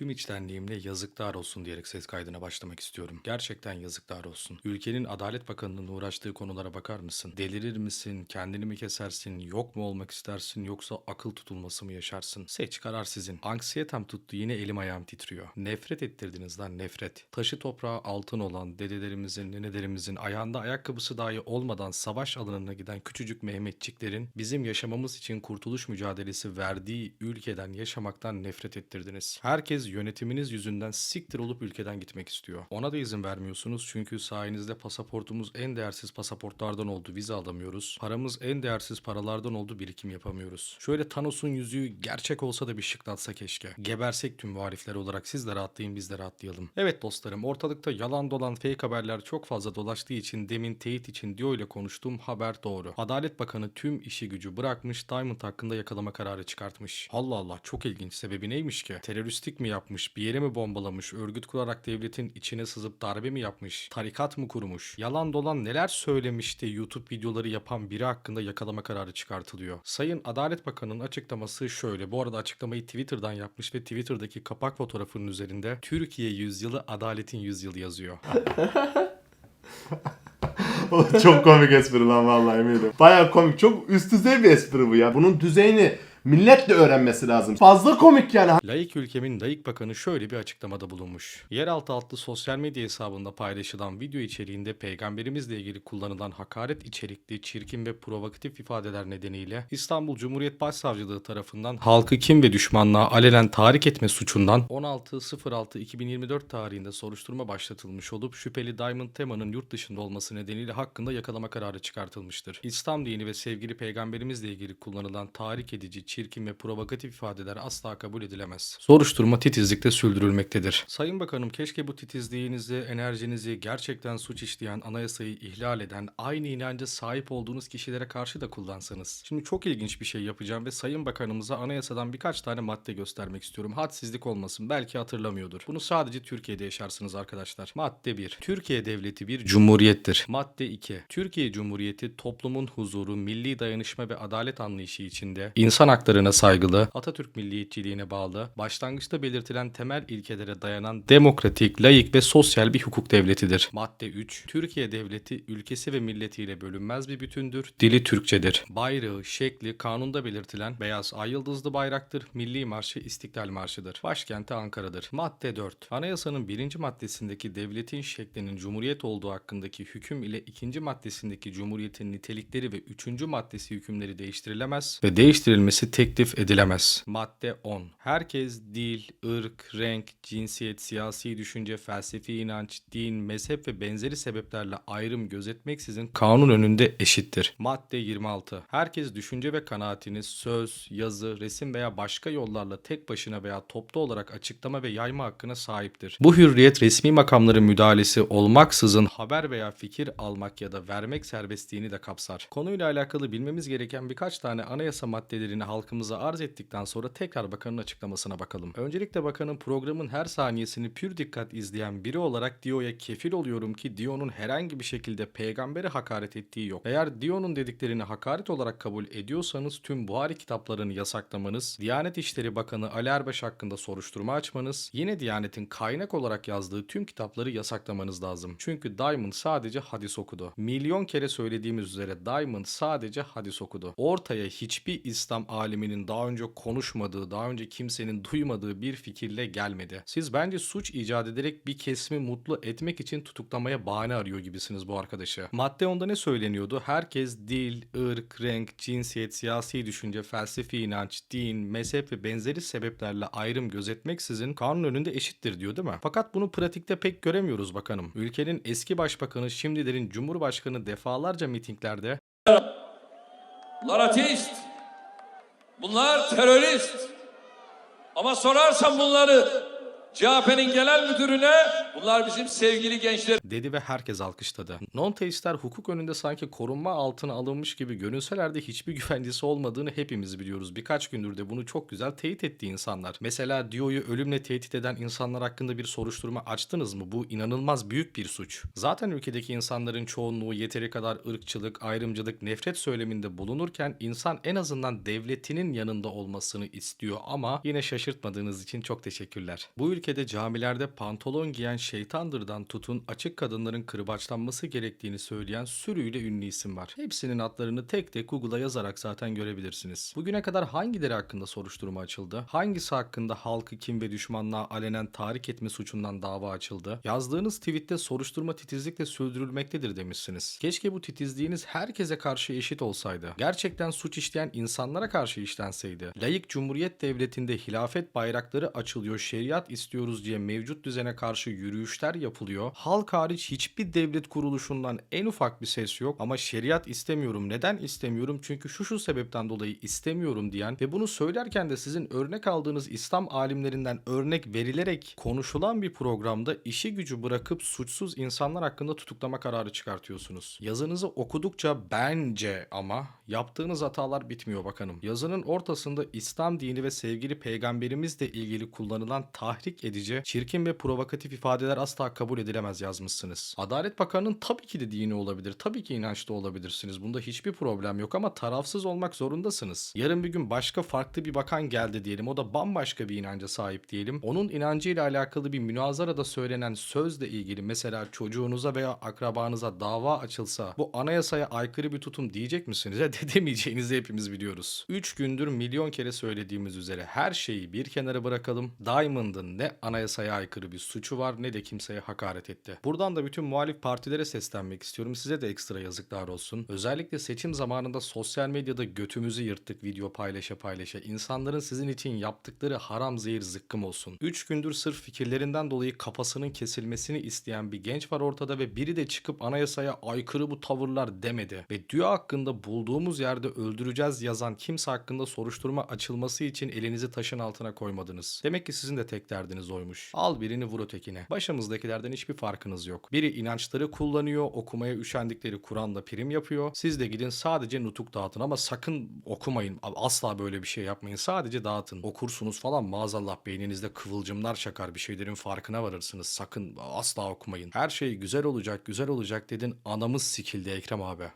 Tüm içtenliğimle yazıklar olsun diyerek ses kaydına başlamak istiyorum. Gerçekten yazıklar olsun. Ülkenin Adalet Bakanı'nın uğraştığı konulara bakar mısın? Delirir misin? Kendini mi kesersin? Yok mu olmak istersin? Yoksa akıl tutulması mı yaşarsın? Seç karar sizin. Anksiyetem tuttu yine elim ayağım titriyor. Nefret ettirdiniz lan nefret. Taşı toprağı altın olan dedelerimizin, nenelerimizin ayağında ayakkabısı dahi olmadan savaş alanına giden küçücük Mehmetçiklerin bizim yaşamamız için kurtuluş mücadelesi verdiği ülkeden yaşamaktan nefret ettirdiniz. Herkes yönetiminiz yüzünden siktir olup ülkeden gitmek istiyor. Ona da izin vermiyorsunuz çünkü sayenizde pasaportumuz en değersiz pasaportlardan oldu vize alamıyoruz. Paramız en değersiz paralardan oldu birikim yapamıyoruz. Şöyle Thanos'un yüzüğü gerçek olsa da bir şıklatsa keşke. Gebersek tüm muhalifler olarak siz de rahatlayın biz de rahatlayalım. Evet dostlarım ortalıkta yalan dolan fake haberler çok fazla dolaştığı için demin teyit için Dio ile konuştuğum haber doğru. Adalet Bakanı tüm işi gücü bırakmış Diamond hakkında yakalama kararı çıkartmış. Allah Allah çok ilginç sebebi neymiş ki? Teröristlik mi yapmış, bir yere mi bombalamış, örgüt kurarak devletin içine sızıp darbe mi yapmış, tarikat mı kurmuş? Yalan dolan neler söylemiş de YouTube videoları yapan biri hakkında yakalama kararı çıkartılıyor. Sayın Adalet Bakanı'nın açıklaması şöyle. Bu arada açıklamayı Twitter'dan yapmış ve Twitter'daki kapak fotoğrafının üzerinde Türkiye yüzyılı adaletin yüzyılı yazıyor. Çok komik espri lan vallahi eminim. Baya komik. Çok üst düzey bir espri bu ya. Bunun düzeyini millet de öğrenmesi lazım. Fazla komik yani. Layık ülkemin layık bakanı şöyle bir açıklamada bulunmuş. Yeraltı adlı sosyal medya hesabında paylaşılan video içeriğinde peygamberimizle ilgili kullanılan hakaret içerikli, çirkin ve provokatif ifadeler nedeniyle İstanbul Cumhuriyet Başsavcılığı tarafından halkı kim ve düşmanlığa alenen tahrik etme suçundan 16.06.2024 tarihinde soruşturma başlatılmış olup şüpheli Diamond Tema'nın yurt dışında olması nedeniyle hakkında yakalama kararı çıkartılmıştır. İslam dini ve sevgili peygamberimizle ilgili kullanılan tahrik edici, çirkin ve provokatif ifadeler asla kabul edilemez. Soruşturma titizlikle sürdürülmektedir. Sayın Bakanım keşke bu titizliğinizi, enerjinizi gerçekten suç işleyen, anayasayı ihlal eden, aynı inanca sahip olduğunuz kişilere karşı da kullansanız. Şimdi çok ilginç bir şey yapacağım ve Sayın Bakanımıza anayasadan birkaç tane madde göstermek istiyorum. Hadsizlik olmasın belki hatırlamıyordur. Bunu sadece Türkiye'de yaşarsınız arkadaşlar. Madde 1. Türkiye Devleti bir cumhuriyettir. Madde 2. Türkiye Cumhuriyeti toplumun huzuru, milli dayanışma ve adalet anlayışı içinde insan haklarına saygılı, Atatürk milliyetçiliğine bağlı, başlangıçta belirtilen temel ilkelere dayanan demokratik, layık ve sosyal bir hukuk devletidir. Madde 3. Türkiye Devleti ülkesi ve milletiyle bölünmez bir bütündür. Dili Türkçedir. Bayrağı, şekli kanunda belirtilen beyaz ay yıldızlı bayraktır. Milli Marşı İstiklal Marşı'dır. Başkenti Ankara'dır. Madde 4. Anayasanın birinci maddesindeki devletin şeklinin cumhuriyet olduğu hakkındaki hüküm ile ikinci maddesindeki cumhuriyetin nitelikleri ve üçüncü maddesi hükümleri değiştirilemez ve değiştirilmesi teklif edilemez. Madde 10. Herkes dil, ırk, renk, cinsiyet, siyasi düşünce, felsefi inanç, din, mezhep ve benzeri sebeplerle ayrım gözetmeksizin kanun önünde eşittir. Madde 26. Herkes düşünce ve kanaatini söz, yazı, resim veya başka yollarla tek başına veya toplu olarak açıklama ve yayma hakkına sahiptir. Bu hürriyet resmi makamların müdahalesi olmaksızın haber veya fikir almak ya da vermek serbestliğini de kapsar. Konuyla alakalı bilmemiz gereken birkaç tane anayasa maddelerini halkımıza arz ettikten sonra tekrar bakanın açıklamasına bakalım. Öncelikle bakanın programın her saniyesini pür dikkat izleyen biri olarak Dio'ya kefil oluyorum ki Dio'nun herhangi bir şekilde peygambere hakaret ettiği yok. Eğer Dio'nun dediklerini hakaret olarak kabul ediyorsanız tüm Buhari kitaplarını yasaklamanız, Diyanet İşleri Bakanı Ali Erbaş hakkında soruşturma açmanız, yine Diyanet'in kaynak olarak yazdığı tüm kitapları yasaklamanız lazım. Çünkü Diamond sadece hadis okudu. Milyon kere söylediğimiz üzere Diamond sadece hadis okudu. Ortaya hiçbir İslam aliminin daha önce konuşmadığı, daha önce kimsenin duymadığı bir fikirle gelmedi. Siz bence suç icat ederek bir kesimi mutlu etmek için tutuklamaya bahane arıyor gibisiniz bu arkadaşı. Madde 10'da ne söyleniyordu? Herkes dil, ırk, renk, cinsiyet, siyasi düşünce, felsefi inanç, din, mezhep ve benzeri sebeplerle ayrım gözetmeksizin kanun önünde eşittir diyor değil mi? Fakat bunu pratikte pek göremiyoruz bakanım. Ülkenin eski başbakanı şimdilerin cumhurbaşkanı defalarca mitinglerde ateist. Bunlar terörist. Ama sorarsan bunları CHP'nin genel müdürüne bunlar bizim sevgili gençler dedi ve herkes alkışladı. Non-teistler hukuk önünde sanki korunma altına alınmış gibi görünseler de hiçbir güvencesi olmadığını hepimiz biliyoruz. Birkaç gündür de bunu çok güzel teyit etti insanlar. Mesela Dio'yu ölümle tehdit eden insanlar hakkında bir soruşturma açtınız mı? Bu inanılmaz büyük bir suç. Zaten ülkedeki insanların çoğunluğu yeteri kadar ırkçılık, ayrımcılık, nefret söyleminde bulunurken insan en azından devletinin yanında olmasını istiyor ama yine şaşırtmadığınız için çok teşekkürler. Bu ülkede camilerde pantolon giyen şeytandırdan tutun açık kadınların kırbaçlanması gerektiğini söyleyen sürüyle ünlü isim var. Hepsinin adlarını tek tek Google'a yazarak zaten görebilirsiniz. Bugüne kadar hangileri hakkında soruşturma açıldı? Hangisi hakkında halkı kim ve düşmanlığa alenen tahrik etme suçundan dava açıldı? Yazdığınız tweette soruşturma titizlikle sürdürülmektedir demişsiniz. Keşke bu titizliğiniz herkese karşı eşit olsaydı. Gerçekten suç işleyen insanlara karşı işlenseydi. Layık Cumhuriyet Devleti'nde hilafet bayrakları açılıyor, şeriat istiyoruz diye mevcut düzene karşı yürüyüşler yapılıyor. Halk hariç hiçbir devlet kuruluşundan en ufak bir ses yok ama şeriat istemiyorum. Neden istemiyorum? Çünkü şu şu sebepten dolayı istemiyorum diyen ve bunu söylerken de sizin örnek aldığınız İslam alimlerinden örnek verilerek konuşulan bir programda işi gücü bırakıp suçsuz insanlar hakkında tutuklama kararı çıkartıyorsunuz. Yazınızı okudukça bence ama yaptığınız hatalar bitmiyor bakanım. Yazının ortasında İslam dini ve sevgili peygamberimizle ilgili kullanılan tahrik edici, çirkin ve provokatif ifadeler asla kabul edilemez yazmışsınız. Adalet Bakanı'nın tabii ki de dini olabilir. Tabii ki inançlı olabilirsiniz. Bunda hiçbir problem yok ama tarafsız olmak zorundasınız. Yarın bir gün başka farklı bir bakan geldi diyelim. O da bambaşka bir inanca sahip diyelim. Onun inancıyla alakalı bir münazarada söylenen sözle ilgili mesela çocuğunuza veya akrabanıza dava açılsa bu anayasaya aykırı bir tutum diyecek misiniz? De demeyeceğinizi hepimiz biliyoruz. 3 gündür milyon kere söylediğimiz üzere her şeyi bir kenara bırakalım. Diamond'ın ne anayasaya aykırı bir suçu var ne de kimseye hakaret etti. Buradan da bütün muhalif partilere seslenmek istiyorum. Size de ekstra yazıklar olsun. Özellikle seçim zamanında sosyal medyada götümüzü yırttık video paylaşa paylaşa. İnsanların sizin için yaptıkları haram zehir zıkkım olsun. 3 gündür sırf fikirlerinden dolayı kafasının kesilmesini isteyen bir genç var ortada ve biri de çıkıp anayasaya aykırı bu tavırlar demedi. Ve Dua hakkında bulduğumuz yerde öldüreceğiz yazan kimse hakkında soruşturma açılması için elinizi taşın altına koymadınız. Demek ki sizin de tek derdiniz oymuş. Al birini vur ötekine. Başımızdakilerden hiçbir farkınız yok. Biri inançları kullanıyor, okumaya üşendikleri Kur'an'da prim yapıyor. Siz de gidin sadece nutuk dağıtın ama sakın okumayın. Asla böyle bir şey yapmayın. Sadece dağıtın. Okursunuz falan maazallah beyninizde kıvılcımlar çakar bir şeylerin farkına varırsınız. Sakın asla okumayın. Her şey güzel olacak, güzel olacak dedin. Anamız sikildi Ekrem abi.